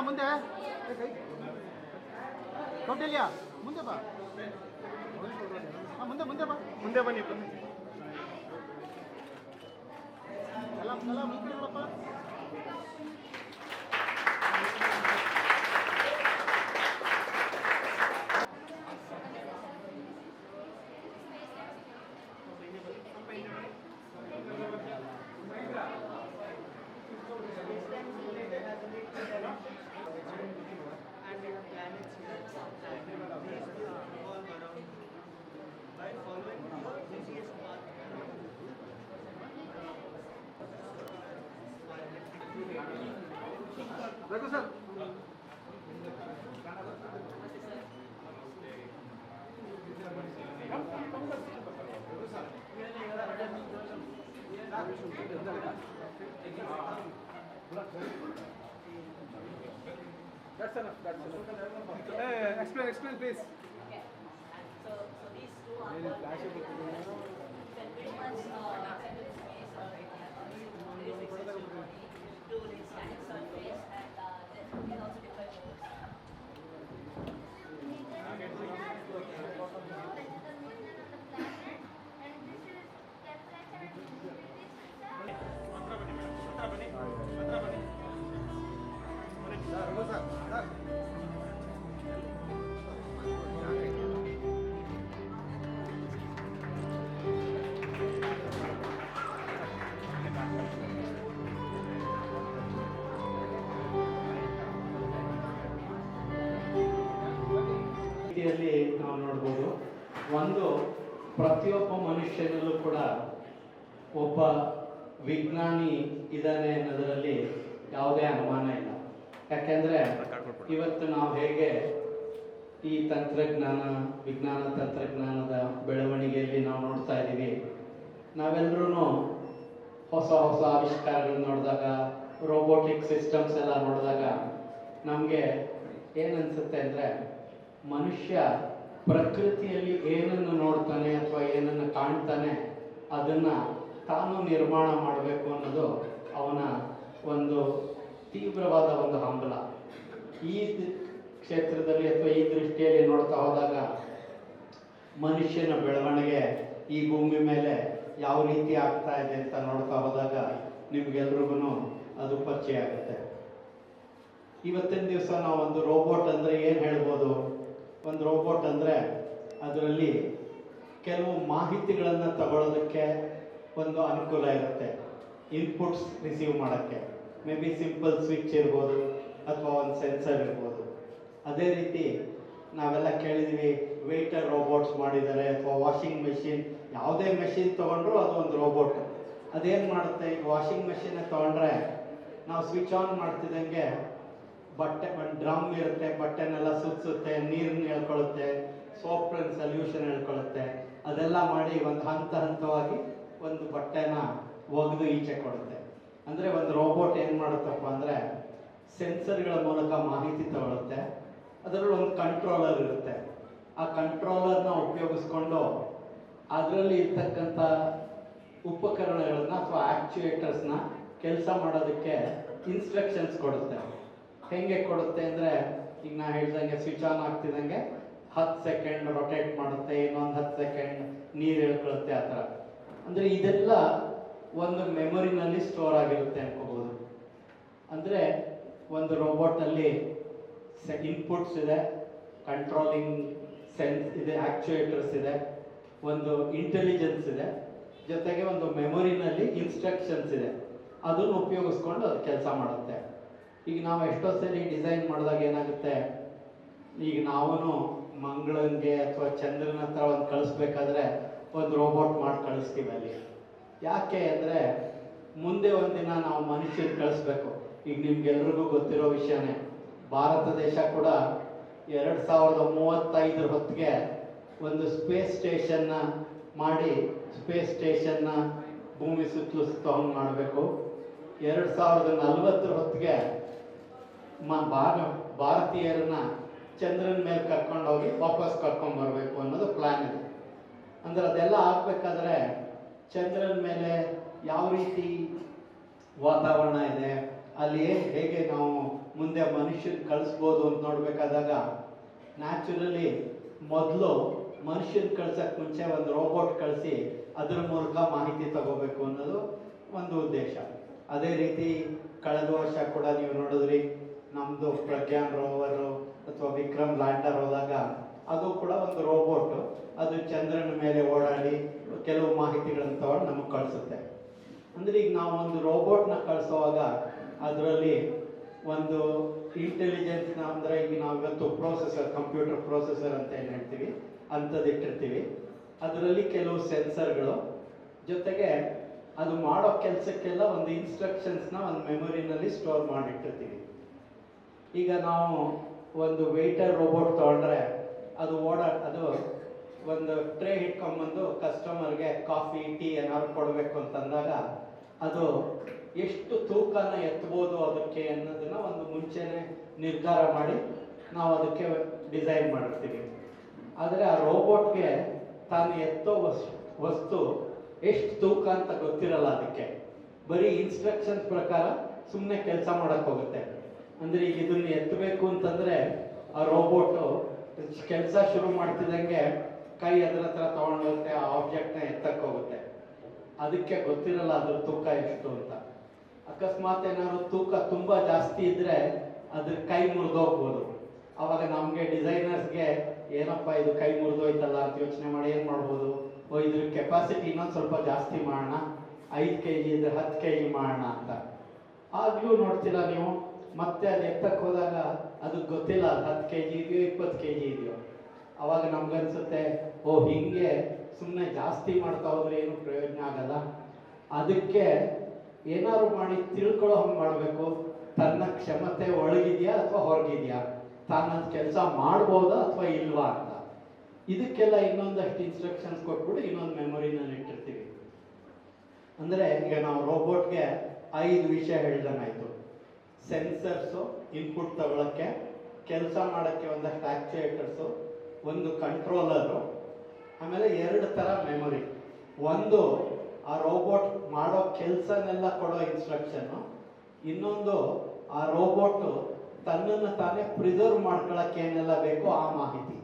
ಮುಂದೆ. ಕೌಟಿಲ್ಯ ಮುಂದೆ ಬಾ. ಮುಂದೆ ಮುಂದೆ ಬಾ. ಮುಂದೆ ಬನ್ನಿ ಬನ್ನಿ. ಎಲ್ಲ देखो sir That's enough. That's enough. Uh, explain, explain, please. Okay. So, so these two are. ರೀತಿಯಲ್ಲಿ ನಾವು ನೋಡ್ಬೋದು, ಒಂದು ಪ್ರತಿಯೊಬ್ಬ ಮನುಷ್ಯನಲ್ಲೂ ಕೂಡ ಒಬ್ಬ ವಿಜ್ಞಾನಿ ಇದ್ದಾನೆ ಅನ್ನೋದರಲ್ಲಿ ಯಾವುದೇ ಅನುಮಾನ ಇಲ್ಲ. ಯಾಕೆಂದ್ರೆ ಇವತ್ತು ನಾವು ಹೇಗೆ ಈ ತಂತ್ರಜ್ಞಾನ, ವಿಜ್ಞಾನ ತಂತ್ರಜ್ಞಾನದ ಬೆಳವಣಿಗೆಯಲ್ಲಿ ನಾವು ನೋಡ್ತಾ ಇದ್ದೀವಿ ನಾವೆಲ್ಲರೂ ಹೊಸ ಹೊಸ ಆವಿಷ್ಕಾರಗಳನ್ನ ನೋಡಿದಾಗ ರೋಬೋಟಿಕ್ ಸಿಸ್ಟಮ್ಸ್ ಎಲ್ಲ ನೋಡಿದಾಗ ನಮಗೆ ಏನನ್ಸುತ್ತೆ ಅಂದರೆ ಮನುಷ್ಯ ಪ್ರಕೃತಿಯಲ್ಲಿ ಏನನ್ನು ನೋಡ್ತಾನೆ ಅಥವಾ ಏನನ್ನು ಕಾಣ್ತಾನೆ ಅದನ್ನು ತಾನು ನಿರ್ಮಾಣ ಮಾಡಬೇಕು ಅನ್ನೋದು ಅವನ ಒಂದು ತೀವ್ರವಾದ ಒಂದು ಹಂಬಲ. ಈ ಕ್ಷೇತ್ರದಲ್ಲಿ ಅಥವಾ ಈ ದೃಷ್ಟಿಯಲ್ಲಿ ನೋಡ್ತಾ ಹೋದಾಗ ಮನುಷ್ಯನ ಬೆಳವಣಿಗೆ ಈ ಭೂಮಿ ಮೇಲೆ ಯಾವ ರೀತಿ ಆಗ್ತಾ ಇದೆ ಅಂತ ನೋಡ್ತಾ ಹೋದಾಗ ನಿಮ್ಗೆಲ್ರಿಗೂ ಅದು ಪರಿಚಯ ಆಗುತ್ತೆ. ಇವತ್ತಿನ ದಿವಸ ನಾವು ಒಂದು ರೋಬೋಟ್ ಅಂದರೆ ಏನು ಹೇಳ್ಬೋದು? ಒಂದು ರೋಬೋಟ್ ಅಂದರೆ ಅದರಲ್ಲಿ ಕೆಲವು ಮಾಹಿತಿಗಳನ್ನು ತಗೊಳ್ಳೋದಕ್ಕೆ ಒಂದು ಅನುಕೂಲ ಇರುತ್ತೆ ಇನ್ಪುಟ್ಸ್ ರಿಸೀವ್ ಮಾಡೋಕ್ಕೆ. ಮೇ ಬಿ ಸಿಂಪಲ್ ಸ್ವಿಚ್ ಇರ್ಬೋದು ಅಥವಾ ಒಂದು ಸೆನ್ಸರ್ ಇರ್ಬೋದು. ಅದೇ ರೀತಿ ನಾವೆಲ್ಲ ಕೇಳಿದ್ವಿ ವೇಟರ್ ರೋಬೋಟ್ಸ್ ಮಾಡಿದ್ದಾರೆ ಅಥವಾ ವಾಷಿಂಗ್ ಮೆಷಿನ್ ಯಾವುದೇ ಮೆಷಿನ್ ತೊಗೊಂಡ್ರು ಅದು ಒಂದು ರೋಬೋಟ್ ಅದೇನು ಮಾಡುತ್ತೆ ಈಗ ವಾಷಿಂಗ್ ಮೆಷಿನ್ ತೊಗೊಂಡ್ರೆ ನಾವು ಸ್ವಿಚ್ ಆನ್ ಮಾಡ್ತಿದ್ದಂಗೆ ಬಟ್ಟೆ ಒಂದು ಡ್ರಮ್ ಇರುತ್ತೆ, ಬಟ್ಟೆನೆಲ್ಲ ಸುತ್ತಿಸುತ್ತೆ ನೀರನ್ನ ಎಳ್ಕೊಳ್ಳುತ್ತೆ ಸೋಪ್ ಸೊಲ್ಯೂಷನ್ ಎಳ್ಕೊಳ್ಳುತ್ತೆ ಅದೆಲ್ಲ ಮಾಡಿ ಒಂದು ಹಂತ ಹಂತವಾಗಿ ಒಂದು ಬಟ್ಟೆನ ಒಗೆದು ಈಚೆ ಕೊಡುತ್ತೆ. ಅಂದರೆ ಒಂದು ರೋಬೋಟ್ ಏನು ಮಾಡುತ್ತಪ್ಪ ಅಂದರೆ ಸೆನ್ಸರ್ಗಳ ಮೂಲಕ ಮಾಹಿತಿ ತಗೊಳುತ್ತೆ. ಅದರಲ್ಲಿ ಒಂದು ಕಂಟ್ರೋಲರ್ ಇರುತ್ತೆ. ಆ ಕಂಟ್ರೋಲರ್ನ ಉಪಯೋಗಿಸ್ಕೊಂಡು ಅದರಲ್ಲಿ ಇರ್ತಕ್ಕಂಥ ಉಪಕರಣಗಳನ್ನ ಅಥವಾ ಆಕ್ಚುಯೇಟರ್ಸ್ನ ಕೆಲಸ ಮಾಡೋದಕ್ಕೆ ಇನ್ಸ್ಟ್ರಕ್ಷನ್ಸ್ ಕೊಡುತ್ತೆ. ಹೆಂಗೆ ಕೊಡುತ್ತೆ ಅಂದರೆ, ಈಗ ನಾ ಹೇಳ್ದಂಗೆ ಸ್ವಿಚ್ ಆನ್ ಆಗ್ತಿದ್ದಂಗೆ ಹತ್ತು ಸೆಕೆಂಡ್ ರೊಟೇಟ್ ಮಾಡುತ್ತೆ, ಇನ್ನೊಂದು ಹತ್ತು ಸೆಕೆಂಡ್ ನೀರು ಹೇಳ್ಕೊಳುತ್ತೆ ಆ ಥರ. ಅಂದರೆ ಇದೆಲ್ಲ ಒಂದು ಮೆಮೊರಿನಲ್ಲಿ ಸ್ಟೋರ್ ಆಗಿರುತ್ತೆ ಅನ್ಕೋಬೋದು ಅಂದರೆ ಒಂದು ರೋಬೋಟಲ್ಲಿ ಇನ್ಪುಟ್ಸ್ ಇದೆ ಕಂಟ್ರೋಲಿಂಗ್ ಸೆನ್ಸ್ ಇದೆ ಆ್ಯಕ್ಚುಯೇಟರ್ಸ್ ಇದೆ, ಒಂದು ಇಂಟೆಲಿಜೆನ್ಸ್ ಇದೆ, ಜೊತೆಗೆ ಒಂದು ಮೆಮೊರಿನಲ್ಲಿ ಇನ್ಸ್ಟ್ರಕ್ಷನ್ಸ್ ಇದೆ. ಅದನ್ನು ಉಪಯೋಗಿಸ್ಕೊಂಡು ಅದು ಕೆಲಸ ಮಾಡುತ್ತೆ. ಈಗ ನಾವು ಎಷ್ಟೋ ಸರಿ ಡಿಸೈನ್ ಮಾಡಿದಾಗ ಏನಾಗುತ್ತೆ? ಈಗ ನಾವು ಮಂಗಳಂಗೆ ಅಥವಾ ಚಂದ್ರನ ಹತ್ರ ಒಂದು ಕಳಿಸ್ಬೇಕಾದ್ರೆ ಒಂದು ರೋಬೋಟ್ ಮಾಡಿ ಕಳಿಸ್ತೀವಿ ಅಲ್ಲಿ. ಯಾಕೆ ಅಂದರೆ ಮುಂದೆ ಒಂದಿನ ನಾವು ಮನುಷ್ಯರು ಕಳಿಸ್ಬೇಕು. ಈಗ ನಿಮ್ಗೆಲ್ರಿಗೂ ಗೊತ್ತಿರೋ ವಿಷಯನೇ, ಭಾರತ ದೇಶ ಕೂಡ ಎರಡು ಸಾವಿರದ ಮೂವತ್ತೈದರ ಹೊತ್ತಿಗೆ ಒಂದು ಸ್ಪೇಸ್ ಸ್ಟೇಷನ್ನ ಮಾಡಿ ಸ್ಪೇಸ್ ಸ್ಟೇಷನ್ನ ಭೂಮಿ ಸುತ್ತಲೂ ಸುತ್ತ ಮಾಡಬೇಕು. ಎರಡು ಸಾವಿರದ ನಲವತ್ತರ ಹೊತ್ತಿಗೆ ಮ ಭಾರ, ಭಾರತೀಯರನ್ನ ಚಂದ್ರನ ಮೇಲೆ ಕರ್ಕೊಂಡು ಹೋಗಿ ವಾಪಸ್ ಕರ್ಕೊಂಡು ಬರಬೇಕು ಅನ್ನೋದು ಪ್ಲಾನ್ ಇದೆ. ಅಂದ್ರೆ ಅದೆಲ್ಲ ಆಗ್ಬೇಕಾದ್ರೆ ಚಂದ್ರನ ಮೇಲೆ ಯಾವ ರೀತಿ ವಾತಾವರಣ ಇದೆ, ಅಲ್ಲಿ ಹೇಗೆ ನಾವು ಮುಂದೆ ಮನುಷ್ಯನ ಕಳಿಸ್ಬೋದು ಅಂತ ನೋಡಬೇಕಾದಾಗ ನ್ಯಾಚುರಲಿ ಮೊದಲು ಮನುಷ್ಯನ ಕಳ್ಸಕ್ ಮುಂಚೆ ಒಂದು ರೋಬೋಟ್ ಕಳಿಸಿ ಅದರ ಮೂಲಕ ಮಾಹಿತಿ ತಗೋಬೇಕು ಅನ್ನೋದು ಒಂದು ಉದ್ದೇಶ. ಅದೇ ರೀತಿ ಕಳೆದ ವರ್ಷ ಕೂಡ ನೀವು ನೋಡಿದ್ರಿ ನಮ್ಮದು ಪ್ರಜ್ಞಾನ್ ರೋವರು ಅಥವಾ ವಿಕ್ರಮ್ ಲ್ಯಾಂಡರ್ ಹೋದಾಗ ಅದು ಕೂಡ ಒಂದು ರೋಬೋಟ್ ಅದು ಚಂದ್ರನ ಮೇಲೆ ಓಡಾಡಿ ಕೆಲವು ಮಾಹಿತಿಗಳನ್ನು ತಗೊಂಡು ನಮಗೆ ಕಳಿಸುತ್ತೆ. ಅಂದರೆ ಈಗ ನಾವು ಒಂದು ರೋಬೋಟ್ನ ಕಳಿಸುವಾಗ ಅದರಲ್ಲಿ ಒಂದು ಇಂಟೆಲಿಜೆನ್ಸ್ನ ಅಂದರೆ ಈಗ ನಾವು ಇವತ್ತು ಪ್ರೊಸೆಸರ್ ಕಂಪ್ಯೂಟರ್ ಪ್ರೊಸೆಸರ್ ಅಂತ ಏನು ಹೇಳ್ತೀವಿ? ಅಂಥದ್ದು ಇಟ್ಟಿರ್ತೀವಿ ಅದರಲ್ಲಿ ಕೆಲವು ಸೆನ್ಸರ್ಗಳು ಜೊತೆಗೆ ಅದು ಮಾಡೋ ಕೆಲಸಕ್ಕೆಲ್ಲ ಒಂದು ಇನ್ಸ್ಟ್ರಕ್ಷನ್ಸ್ನ ಒಂದು ಮೆಮೊರಿನಲ್ಲಿ ಸ್ಟೋರ್ ಮಾಡಿಟ್ಟಿರ್ತೀವಿ. ಈಗ ನಾವು ಒಂದು ವೆಯ್ಟರ್ ರೋಬೋಟ್ ತಗೊಂಡ್ರೆ ಅದು ಓಡಾ, ಅದು ಒಂದು ಟ್ರೇ ಹಿಡ್ಕೊಂಬಂದು ಕಸ್ಟಮರ್ಗೆ ಕಾಫಿ ಟೀ ಏನಾದ್ರು ಕೊಡಬೇಕು ಅಂತಂದಾಗ ಅದು ಎಷ್ಟು ತೂಕನ ಎತ್ತಬೋದು ಅದಕ್ಕೆ ಅನ್ನೋದನ್ನ ಒಂದು ಮುಂಚೆನೆ ನಿರ್ಧಾರ ಮಾಡಿ ನಾವು ಅದಕ್ಕೆ ಡಿಸೈನ್ ಮಾಡಿರ್ತೀವಿ. ಆದರೆ ಆ ರೋಬೋಟ್ಗೆ ತಾನು ಎತ್ತೋ ವಸ್- ವಸ್ತು ಎಷ್ಟು ತೂಕ ಅಂತ ಗೊತ್ತಿರಲ್ಲ ಅದಕ್ಕೆ. ಬರೀ ಇನ್ಸ್ಟ್ರಕ್ಷನ್ಸ್ ಪ್ರಕಾರ ಸುಮ್ಮನೆ ಕೆಲಸ ಮಾಡಕ್ ಹೋಗುತ್ತೆ. ಅಂದ್ರೆ ಈಗ ಇದನ್ನ ಎತ್ತಬೇಕು ಅಂತಂದ್ರೆ ಆ ರೋಬೋಟು ಕೆಲಸ ಶುರು ಮಾಡ್ತಿದ್ದಂಗೆ ಕೈ ಅದ್ರ ಹತ್ರ ತಗೊಂಡೋಗುತ್ತೆ, ಆ ಆಬ್ಜೆಕ್ಟ್ನ ಎತ್ತಕ್ಕೆ ಹೋಗುತ್ತೆ. ಅದಕ್ಕೆ ಗೊತ್ತಿರಲ್ಲ ಅದ್ರ ತೂಕ ಎಷ್ಟು ಅಂತ. ಅಕಸ್ಮಾತ್ ಏನಾದ್ರು ತೂಕ ತುಂಬಾ ಜಾಸ್ತಿ ಇದ್ರೆ ಅದ್ರ ಕೈ ಮುರಿದೋಗ್ಬೋದು. ಅವಾಗ ನಮ್ಗೆ ಡಿಸೈನರ್ಸ್ಗೆ, ಏನಪ್ಪ ಇದು ಕೈ ಮುರಿದೋಯ್ತಲ್ಲ ಅಂತ ಯೋಚನೆ ಮಾಡಿ ಏನ್ ಮಾಡ್ಬೋದು? ಓ, ಇದ್ರ ಕೆಪಾಸಿಟಿ ಇನ್ನೊಂದು ಸ್ವಲ್ಪ ಜಾಸ್ತಿ ಮಾಡೋಣ, ಐದು ಕೆ ಜಿ ಇದ್ರೆ ಹತ್ತು ಕೆ ಜಿ ಮಾಡೋಣ ಅಂತ. ಆಗ್ಲೂ ನೋಡ್ತೀರಾ ನೀವು? ಮತ್ತೆ ಅದು ಎತ್ತಕ್ಕೆ ಹೋದಾಗ ಅದು ಗೊತ್ತಿಲ್ಲ, ಅದು ಹತ್ತು ಕೆ ಜಿ ಇದೆಯೋ, ಇಪ್ಪತ್ತು ಕೆ ಜಿ ಇದೆಯೋ. ಅವಾಗ ನಮ್ಗನ್ಸುತ್ತೆ, ಓ, ಹಿಂಗೆ ಸುಮ್ಮನೆ ಜಾಸ್ತಿ ಮಾಡ್ತಾ ಹೋದ್ರೆ ಏನು ಪ್ರಯೋಜನ ಆಗಲ್ಲ. ಅದಕ್ಕೆ ಏನಾದ್ರು ಮಾಡಿ ತಿಳ್ಕೊಳ್ಳೋ ಹಂಗೆ ಮಾಡಬೇಕು. ತನ್ನ ಕ್ಷಮತೆ ಒಳಗಿದೆಯಾ ಅಥವಾ ಹೊರಗಿದೆಯಾ? ತಾನು ಕೆಲಸ ಮಾಡ್ಬೋದಾ ಅಥವಾ ಇಲ್ವಾ ಅಂತ. ಇದಕ್ಕೆಲ್ಲ ಇನ್ನೊಂದಷ್ಟು ಇನ್ಸ್ಟ್ರಕ್ಷನ್ಸ್ ಕೊಟ್ಬಿಟ್ಟು ಇನ್ನೊಂದು ಮೆಮೊರಿನಲ್ಲಿ ಇಟ್ಟಿರ್ತೀವಿ. ಅಂದರೆ ಈಗ ನಾವು ರೋಬೋಟ್ಗೆ ಐದು ವಿಷಯ ಹೇಳ್ದಂಗಾಯ್ತು. ಸೆನ್ಸರ್ಸು ಇನ್ಪುಟ್ ತಗೊಳ್ಳೋಕ್ಕೆ ಕೆಲಸ ಮಾಡೋಕ್ಕೆ ಒಂದಷ್ಟು ಆ್ಯಕ್ಚುಯೇಟರ್ಸು ಒಂದು ಕಂಟ್ರೋಲರು ಆಮೇಲೆ ಎರಡು ಥರ ಮೆಮೊರಿ ಒಂದು ಆ ರೋಬೋಟ್ ಮಾಡೋ ಕೆಲಸನೆಲ್ಲ ಕೊಡೋ ಇನ್ಸ್ಟ್ರಕ್ಷನ್ನು ಇನ್ನೊಂದು ಆ ರೋಬೋಟು ತನ್ನನ್ನು ತಾನೇ ಪ್ರಿಸರ್ವ್ ಮಾಡ್ಕೊಳಕ್ಕೆ ಏನೆಲ್ಲ ಬೇಕೋ ಆ ಮಾಹಿತಿ.